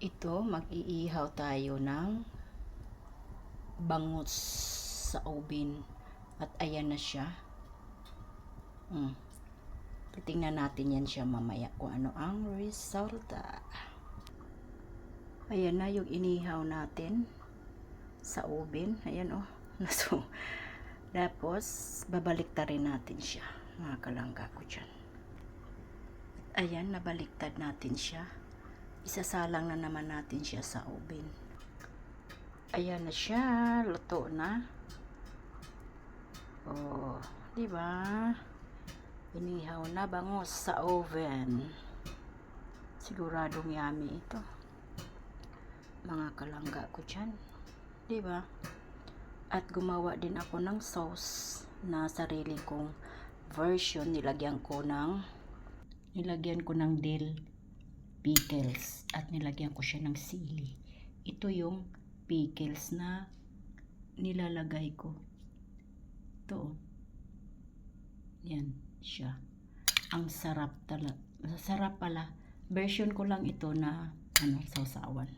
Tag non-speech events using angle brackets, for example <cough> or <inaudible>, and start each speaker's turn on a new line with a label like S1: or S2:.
S1: Ito, mag-iihaw tayo ng bangus sa oven. At ayan na siya. Hmm. Titingnan natin yan siya mamaya kung ano ang resulta. Ayan na yung inihaw natin sa oven. Ayan oh. <laughs> Naso. Tapos, babalik rin natin siya. Mga kalangga ko dyan. At ayan, nabaliktad natin siya. Isasalang na naman natin siya sa oven. Ayan na siya. Luto na. Oh, di ba? Inihaw na bangos sa oven. Siguradong yummy ito. Mga kalangga ko dyan. Di ba? At gumawa din ako ng sauce na sarili kong version. Nilagyan ko ng nilagyan ko ng dill pickles at nilagyan ko siya ng sili. Ito yung pickles na nilalagay ko. Ito. oh. Yan siya. Ang sarap talaga. Sarap pala. Version ko lang ito na ano, sausawan.